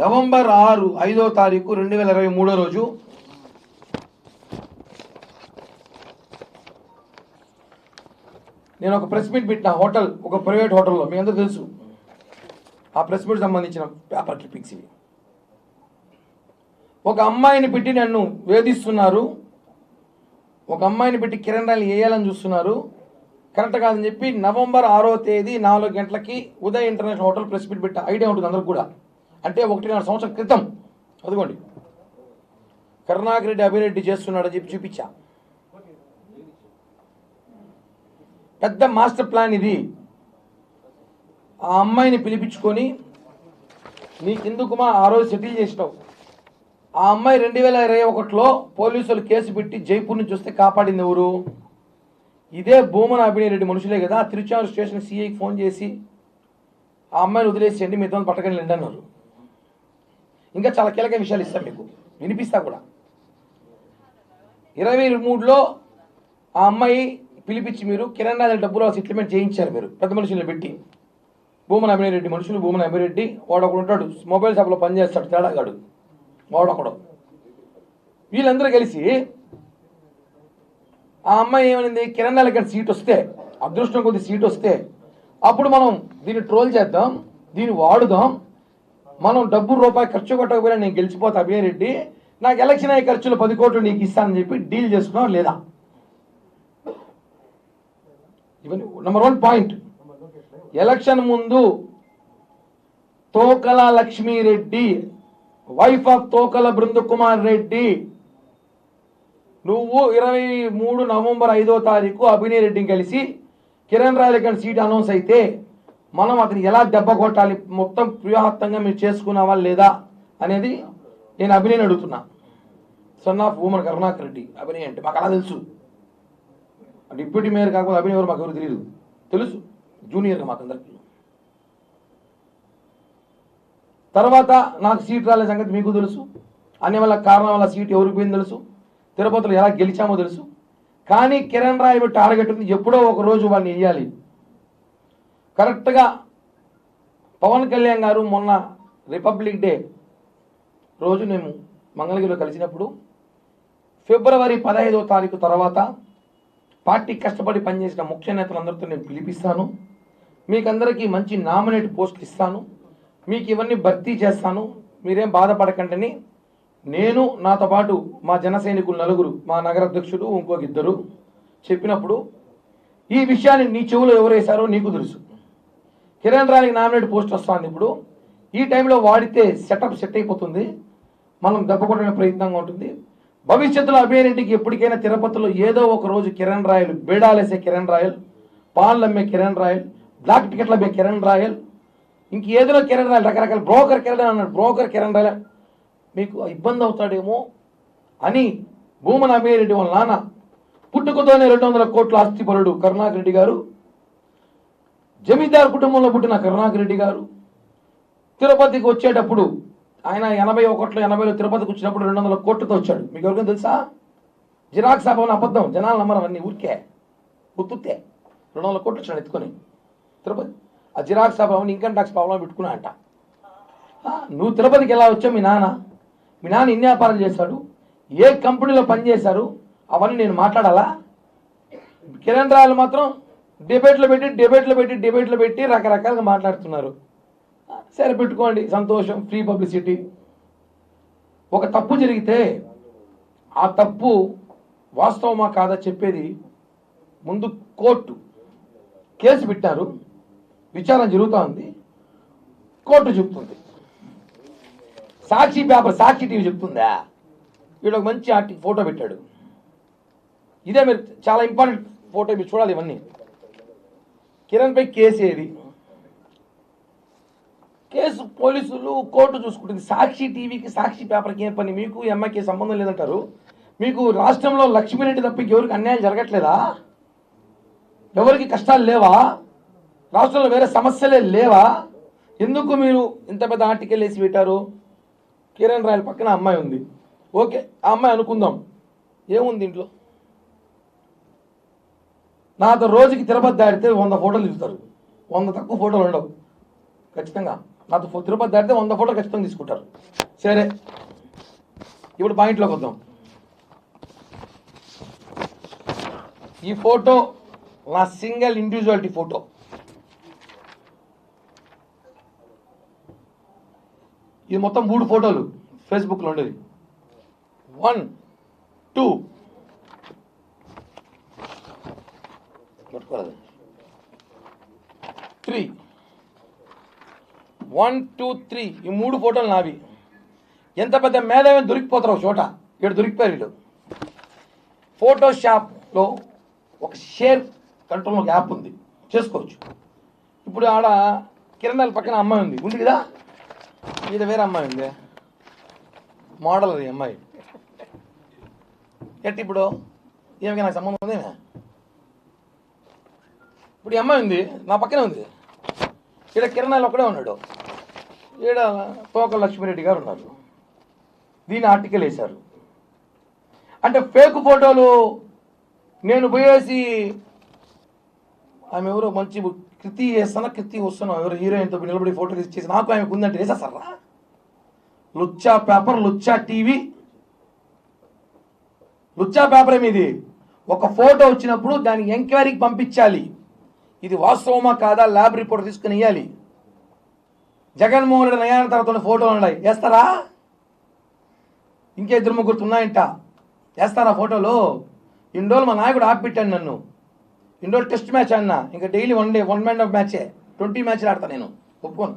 November ఆరు ఐదో తారీఖు రెండు వేల ఇరవై మూడో రోజు. నేను ఒక ప్రెస్ మీట్ పెట్టిన హోటల్ ఒక ప్రైవేట్ హోటల్లో మీ అందరూ తెలుసు. ఆ ప్రెస్ మీట్ సంబంధించిన పేపర్ క్లిప్పింగ్స్ ఇవి. ఒక అమ్మాయిని పెట్టి నన్ను వేధిస్తున్నారు. ఒక అమ్మాయిని పెట్టి కిరణ్ రాయలు వేయాలని చూస్తున్నారు. కరెక్ట్ కాదని చెప్పి నవంబర్ ఆరో తేదీ నాలుగు గంటలకి Uday international hotel press meet పెట్ట ఐడియా ఉంటుంది అందరికి కూడా. అంటే ఒకటిన్నర సంవత్సరం క్రితం. అదిగోండి. కరుణాకర్ రెడ్డి అభిరెడ్డి చేస్తున్నాడని చెప్పి చూపించా. పెద్ద మాస్టర్ ప్లాన్ ఇది. ఆ అమ్మాయిని పిలిపించుకొని నీకెందుకుమా ఆ రోజు సెటిల్ చేసినావు? ఆ అమ్మాయి రెండు వేల ఇరవై ఒకటిలో పోలీసులు కేసు పెట్టి జైపూర్ నుంచి వస్తే కాపాడింది ఎవరు? ఇదే భూమన అభినయరెడ్డి మనుషులే కదా. తిరుచానూరు స్టేషన్ సిఐకి ఫోన్ చేసి ఆ అమ్మాయిని వదిలేసేయండి మీతో పట్టకండి అన్నారు. ఇంకా చాలా కీలక విషయాలు ఇస్తాం మీకు. వినిపిస్తా కూడా. ఇరవై మూడులో ఆ అమ్మాయి పిలిపించి మీరు కిరణ్ రాజు డబ్బులు సెటిల్మెంట్ చేయించారు మీరు. పెద్ద మనుషులు పెట్టి. భూమన అభినయ్ మనుషులు భూమన అభిరెడ్డి. వాడు ఒకడు ఉంటాడు. మొబైల్ షాప్లో పనిచేస్తాడు తేడాగాడు వాడు ఒకడు. వీళ్ళందరూ కలిసి ఆ అమ్మాయి ఏమైంది కిరణ్ రాజు గారి సీట్ వస్తే అదృష్టం కొద్ది సీట్ వస్తే అప్పుడు మనం దీన్ని ట్రోల్ చేద్దాం దీన్ని వాడుదాం మనం డబ్బు రూపాయి ఖర్చు కొట్టకపోయినా నేను గెలిచిపోతా అభినయ్ రెడ్డి. నాకు ఎలక్షన్ అయ్యే ఖర్చులు పది కోట్లు నీకు ఇస్తానని చెప్పి డీల్ చేసుకున్నావు లేదా? ఇవన్నీ నెంబర్ వన్ పాయింట్ ఎలక్షన్ ముందు తోకల లక్ష్మీరెడ్డి వైఫ్ ఆఫ్ తోకల బృందకుమార్ రెడ్డి. నువ్వు ఇరవై మూడు నవంబర్ ఐదో తారీఖు అభినయ్ రెడ్డిని కలిసి కిరణ్ రాయలకన్ సీట్ అనౌన్స్ అయితే మనం అతను ఎలా దెబ్బ కొట్టాలి? మొత్తం వ్యూహాత్తంగా మీరు చేసుకున్నావా లేదా అనేది నేను అభినయని అడుగుతున్నా. Son of woman Karunakar Reddy Abhinay అంటే మాకు అలా తెలుసు. డిప్యూటీ మేయర్ కాకపోతే అభినయ్ ఎవరు మాకు ఎవరు తెలియదు తెలుసు. జూనియర్గా మాకు అందరికీ. తర్వాత నాకు సీట్ రాలే సంగతి మీకు తెలుసు. అన్ని వల్ల కారణం వల్ల సీట్ ఎవరికి పోయింది తెలుసు. తిరుపతిలో ఎలా గెలిచామో తెలుసు. కానీ కిరణ్ రాయ్ టార్గెట్ ఉంది. ఎప్పుడో ఒక రోజు వాడిని వేయాలి కరెక్ట్గా పవన్ కళ్యాణ్ గారు మొన్న రిపబ్లిక్ డే రోజు మేము మంగళగిరిలో కలిసినప్పుడు ఫిబ్రవరి పదహైదో తారీఖు తర్వాత పార్టీ కష్టపడి పనిచేసిన ముఖ్య నేతలందరితో నేను పిలిపిస్తాను. మీకందరికీ మంచి నామినేట్ పోస్టులు ఇస్తాను. మీకు ఇవన్నీ భర్తీ చేస్తాను. మీరేం బాధపడకండి నేను నాతో పాటు మా జన సైనికులు నలుగురు మా నగర అధ్యక్షుడు ఇంకొక ఇద్దరు చెప్పినప్పుడు ఈ విషయాన్ని నీ చెవులో ఎవరేశారో నీకు తెలుసు. కిరణ్ రాయకి నామినేట్ పోస్ట్ వస్తుంది ఇప్పుడు. ఈ టైంలో వాడితే సెటప్ సెట్ అయిపోతుంది. మనం దెబ్బ ప్రయత్నంగా ఉంటుంది. భవిష్యత్తులో అభయరెడ్డికి ఎప్పటికైనా తిరుపతిలో ఏదో ఒక రోజు కిరణ్ రాయల్ బీడాలేసే కిరణ్ రాయల్ పాన్లు అమ్మే కిరణ్ రాయల్ బ్లాక్ టికెట్లు అమ్మే కిరణ్ రాయల్ ఇంక ఏదో కిరణ్ రాయల్ రకరకాల బ్రోకర్ కిరణ్ అన్నాడు. బ్రోకర్ కిరణ్ రాయల్. మీకు ఇబ్బంది అవుతాడేమో అని భూమన అభయరెడ్డి వాళ్ళ నాన్న పుట్టుకతోనే రెండు వందల కోట్ల ఆస్తిపరుడు కరుణాకర్ రెడ్డి గారు జమీందారు కుటుంబంలో పుట్టిన కరుణాకర్ రెడ్డి గారు తిరుపతికి వచ్చేటప్పుడు ఆయన ఎనభై ఒకటిలో ఎనభైలో తిరుపతికి వచ్చినప్పుడు రెండు వందల కోట్లతో వచ్చాడు. మీకు ఎవరికైనా తెలుసా? జిరాక్స్ అభవన్ అబద్ధం జనాలు నమ్మరం అవన్నీ ఊరికే. గుర్తుతే రెండు వందల కోట్లు వచ్చాడు ఎత్తుకొని. తిరుపతి ఆ జిరాక్స్ అభవన్ ఇన్కమ్ ట్యాక్స్ ప్రాబ్లం పెట్టుకున్నా అంట. నువ్వు తిరుపతికి ఎలా వచ్చావు మీ నాన్న? మీ నాన్న ఇన్ని వ్యాపారాలు చేశాడు? ఏ కంపెనీలో పనిచేశారు? అవన్నీ నేను మాట్లాడాలా? కిరణ్ రాయలు మాత్రం డిబేట్లో పెట్టి డిబేట్లో పెట్టి డిబేట్లో పెట్టి రకరకాలుగా మాట్లాడుతున్నారు. సరే పెట్టుకోండి. సంతోషం ఫ్రీ పబ్లిసిటీ. ఒక తప్పు జరిగితే ఆ తప్పు వాస్తవమా కాదా చెప్పేది ముందు కోర్టు కేసు పెట్టారు. విచారణ జరుగుతూ ఉంది. కోర్టు చెప్తుంది. సాక్షి పేపర్ సాక్షి టీవీ చెప్తుందా? వీడు ఒక మంచి ఆర్టి ఫోటో పెట్టాడు. ఇదే మీరు చాలా ఇంపార్టెంట్ ఫోటో మీరు చూడాలి ఇవన్నీ. కిరణ్పై కేసు ఏది? కేసు పోలీసులు కోర్టు చూసుకుంటుంది. సాక్షి టీవీకి సాక్షి పేపర్కి ఏం పని? మీకు ఎంఐకి అమ్మాయికి సంబంధం లేదంటారు? మీకు రాష్ట్రంలో లక్ష్మీరెడ్డి తప్ప ఎవరికి అన్యాయం జరగట్లేదా? ఎవరికి కష్టాలు లేవా? రాష్ట్రంలో వేరే సమస్యలే లేవా? ఎందుకు మీరు ఇంత పెద్ద ఆర్టికల్ వేసి పెట్టారు? కిరణ్ రాయల్ పక్కన అమ్మాయి ఉంది. ఓకే ఆ అమ్మాయి అనుకుందాం. ఏముంది ఇంట్లో? నాతో రోజుకి తిరుపతి దాడితే వంద ఫోటోలు దిగుతారు వంద తక్కువ ఫోటోలు ఉండవు. ఖచ్చితంగా. నాతో ఫో- తిరుపతి దాటితే వంద ఫోటోలు ఖచ్చితంగా తీసుకుంటారు. సరే. ఇప్పుడు పాయింట్లోకి వద్దాం. ఈ ఫోటో నా సింగిల్ ఇండివిజువాలిటీ ఫోటో. ఇది మొత్తం మూడు ఫోటోలు. ఫేస్బుక్లో ఉండేది వన్ టూ పట్టుకోలేదు త్రీ వన్ టూ త్రీ ఈ మూడు ఫోటోలు నావి. ఎంత పెద్ద మేధావి దొరికిపోతారు ఒక చోట. ఇక్కడ దొరికిపోయారు వీళ్ళు. ఫోటోషాప్లో ఒక షేర్ కంట్రోల్ ఒక యాప్ ఉంది. చేసుకోవచ్చు. ఇప్పుడు ఆడ కిరణాల పక్కన అమ్మాయి ఉంది. ఉంది కదా? ఇది వేరే అమ్మాయి ఉంది. మోడల్ అది అమ్మాయి. ఎట్టి ఇప్పుడు? ఏమిగా నాకు సంబంధం ఉందేనా ఇప్పుడు ఈ అమ్మాయి ఉంది నా పక్కనే ఉంది. ఈడ కిరణాలు ఒక్కడే ఉన్నాడు. ఈడ తోక లక్ష్మీరెడ్డి గారు ఉన్నారు. దీని ఆర్టికల్ వేశారు. అంటే ఫేక్ ఫోటోలు నేను పోయేసి ఆమె ఎవరో మంచి కృతి చేస్తానా కృతి వస్తున్నాం ఎవరు హీరోయిన్తో నిలబడి ఫోటో ఇచ్చేసి నాకు ఆమెకు ఉందంటే వేసేస్తారా? లుచ్చా పేపర్ లుచ్చా టీవీ. లుచ్చా పేపర్ మీది. ఒక ఫోటో వచ్చినప్పుడు దాన్ని ఎంక్వైరీకి పంపించాలి. ఇది వాస్తవమా కాదా? ల్యాబ్ రిపోర్ట్ తీసుకుని ఇవ్వాలి జగన్మోహన్ రెడ్డి నయాన తర్వాత ఫోటోలు ఉన్నాయి. వేస్తారా? ఇంకే ఇద్దరు ముగ్గురు ఉన్నాయంట. వేస్తారా ఫోటోలు? ఇన్ని రోజులు మా నాయకుడు ఆపిపెట్టాను నన్ను. ఇన్ని రోజులు టెస్ట్ మ్యాచ్ అన్న. ఇంకా daily one day one man of మ్యాచే. Twenty మ్యాచ్లు ఆడతా నేను. ఒప్పుకోను.